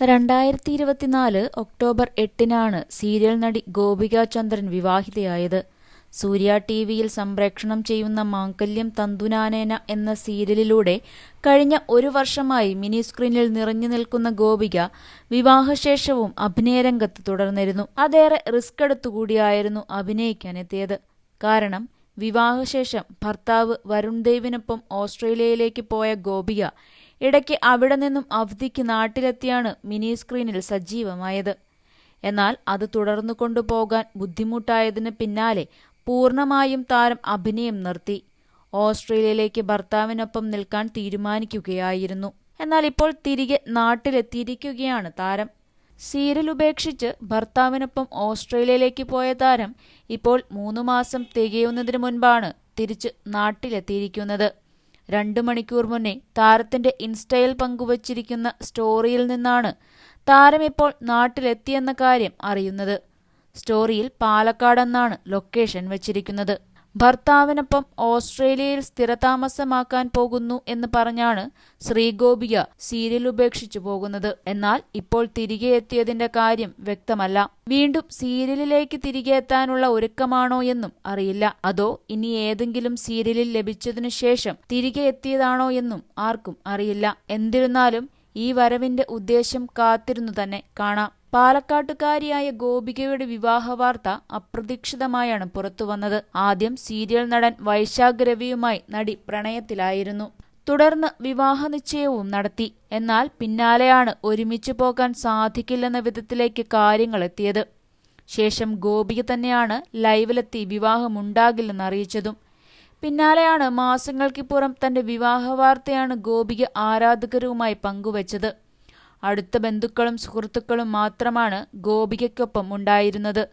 രണ്ടായിരത്തി ഇരുപത്തിനാല് ഒക്ടോബർ എട്ടിനാണ് സീരിയൽ നടി ഗോപിക ചന്ദ്രൻ വിവാഹിതയായത്. സൂര്യ ടി വിയിൽ സംപ്രേക്ഷണം ചെയ്യുന്ന മാംഗല്യം തന്തുനാനേന എന്ന സീരിയലിലൂടെ കഴിഞ്ഞ ഒരു വർഷമായി മിനി സ്ക്രീനിൽ നിറഞ്ഞു നിൽക്കുന്ന ഗോപിക വിവാഹശേഷവും അഭിനയരംഗത്ത് തുടർന്നിരുന്നു. അതേറെ റിസ്ക് എടുത്തുകൂടിയായിരുന്നു അഭിനയിക്കാൻ എത്തിയത് കാരണം വിവാഹശേഷം ഭർത്താവ് വരുൺ ദേവിനൊപ്പം ഓസ്ട്രേലിയയിലേക്ക് പോയ ഗോപിക ഇടയ്ക്ക് അവിടെ നിന്നും അവധിക്ക് നാട്ടിലെത്തിയാണ് മിനി സ്ക്രീനിൽ സജീവമായത്. എന്നാൽ അത് തുടർന്നു കൊണ്ടുപോകാൻ ബുദ്ധിമുട്ടായതിന് പിന്നാലെ പൂർണമായും താരം അഭിനയം നിർത്തി. ഓസ്ട്രേലിയയിലേക്ക് ഭർത്താവിനൊപ്പം നിൽക്കാൻ തീരുമാനിക്കുകയായിരുന്നു. എന്നാൽ ഇപ്പോൾ തിരികെ നാട്ടിലെത്തിയിരിക്കുകയാണ് താരം. സീരിയൽ ഉപേക്ഷിച്ച് ഭർത്താവിനൊപ്പം ഓസ്ട്രേലിയയിലേക്ക് പോയ താരം ഇപ്പോൾ മൂന്നു മാസം തികയുന്നതിന് മുൻപാണ് തിരിച്ച് നാട്ടിലെത്തിയിരിക്കുന്നത്. രണ്ടു മണിക്കൂർ മുന്നേ താരത്തിന്റെ ഇൻസ്റ്റയിൽ പങ്കുവച്ചിരിക്കുന്ന സ്റ്റോറിയിൽ നിന്നാണ് താരം ഇപ്പോൾ നാട്ടിലെത്തിയെന്ന കാര്യം അറിയുന്നത്. സ്റ്റോറിയിൽ പാലക്കാടെന്നാണ് ലൊക്കേഷൻ വച്ചിരിക്കുന്നത്. ഭർത്താവിനൊപ്പം ഓസ്ട്രേലിയയിൽ സ്ഥിരതാമസമാക്കാൻ പോകുന്നു എന്ന് പറഞ്ഞാണ് ശ്രീഗോപിയ സീരിയൽ ഉപേക്ഷിച്ചു പോകുന്നത്. എന്നാൽ ഇപ്പോൾ തിരികെ എത്തിയതിന്റെ കാര്യം വ്യക്തമല്ല. വീണ്ടും സീരിയലിലേക്ക് തിരികെ എത്താനുള്ള ഒരുക്കമാണോ എന്നും അറിയില്ല. അതോ ഇനി ഏതെങ്കിലും സീരിയലിൽ ലഭിച്ചതിനു ശേഷം തിരികെ എത്തിയതാണോ എന്നും ആർക്കും അറിയില്ല. എന്നിരുന്നാലും ഈ വരവിന്റെ ഉദ്ദേശം കാത്തിരുന്നു തന്നെ കാണാം. പാലക്കാട്ടുകാരിയായ ഗോപികയുടെ വിവാഹ വാർത്ത അപ്രതീക്ഷിതമായാണ് പുറത്തുവന്നത്. ആദ്യം സീരിയൽ നടൻ വൈശാഖ് രവിയുമായി നടി പ്രണയത്തിലായിരുന്നു. തുടർന്ന് വിവാഹ നിശ്ചയവും നടത്തി. എന്നാൽ പിന്നാലെയാണ് ഒരുമിച്ച് പോകാൻ സാധിക്കില്ലെന്ന വിധത്തിലേക്ക് കാര്യങ്ങൾ എത്തിയത്. ശേഷം ഗോപിക തന്നെയാണ് ലൈവിലെത്തി വിവാഹമുണ്ടാകില്ലെന്ന് അറിയിച്ചതും. പിന്നാലെയാണ് മാസങ്ങൾക്കിപ്പുറം തന്റെ വിവാഹ വാർത്തയാണ് ഗോപിക ആരാധകരുമായി പങ്കുവച്ചത്. അടുത്ത ബന്ധുക്കളും സുഹൃത്തുക്കളും മാത്രമാണ് ഗോപികയ്ക്കൊപ്പം ഉണ്ടായിരുന്നത്.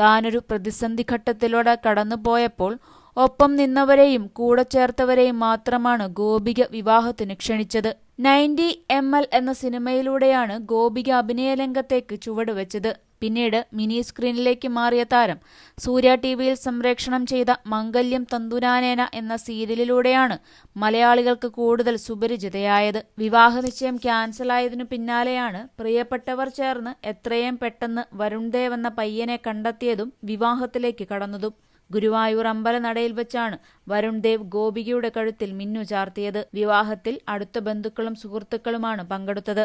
താനൊരു പ്രതിസന്ധി ഘട്ടത്തിലൂടെ കടന്നുപോയപ്പോൾ ഒപ്പം നിന്നവരെയും കൂടെ ചേർത്തവരെയും മാത്രമാണ് ഗോപിക വിവാഹത്തിന് ക്ഷണിച്ചത്. നയന്റി എം എന്ന സിനിമയിലൂടെയാണ് ഗോപിക അഭിനയ രംഗത്തേക്ക് ചുവടുവെച്ചത്. പിന്നീട് മിനി സ്ക്രീനിലേക്ക് മാറിയ താരം സൂര്യ ടി വിയിൽ സംപ്രേഷണം ചെയ്ത മംഗല്യം തന്തുനാനേന എന്ന സീരിയലിലൂടെയാണ് മലയാളികൾക്ക് കൂടുതൽ സുപരിചിതയായത്. വിവാഹ നിശ്ചയം ക്യാൻസലായതിനു പിന്നാലെയാണ് പ്രിയപ്പെട്ടവർ ചേർന്ന് എത്രയും പെട്ടെന്ന് വരുൺദേവ് എന്ന പയ്യനെ കണ്ടെത്തിയതും വിവാഹത്തിലേക്ക് കടന്നതും. ഗുരുവായൂർ അമ്പലനടയിൽ വെച്ചാണ് വരുൺ ദേവ് ഗോപികയുടെ കഴുത്തിൽ മിന്നു ചാർത്തിയത്. വിവാഹത്തിൽ അടുത്ത ബന്ധുക്കളും സുഹൃത്തുക്കളുമാണ് പങ്കെടുത്തത്.